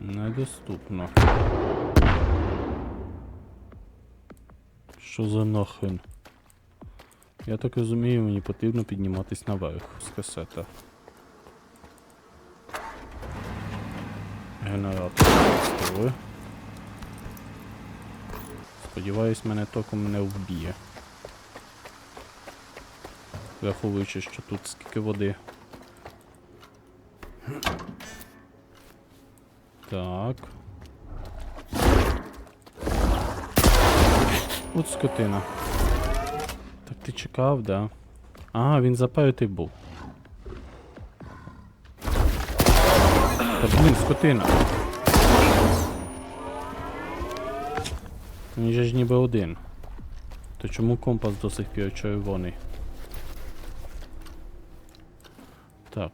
Недоступно. Що за нахрен? Я так розумію, мені потрібно підніматись наверх з касета. Генератор. Сподіваюсь, мене током не вб'є. Враховуючи, що тут скільки води. Так. От скотина. Так ти чекав, да? Ага, він запертий був. Та блін, скотина. Він же ж ніби один. То чому компас до сих пір червоний? Так.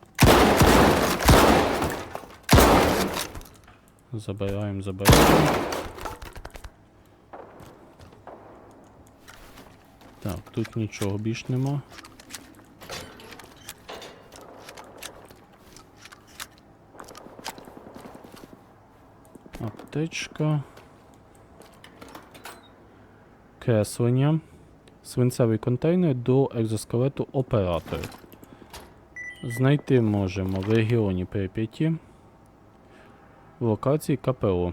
Забираємо, забираємо. Так, тут нічого більш нема. Аптечка. Креслення. Свинцевий контейнер до екзоскелету оператор. Знайти можемо в регіоні Прип'яті. Локації КПО.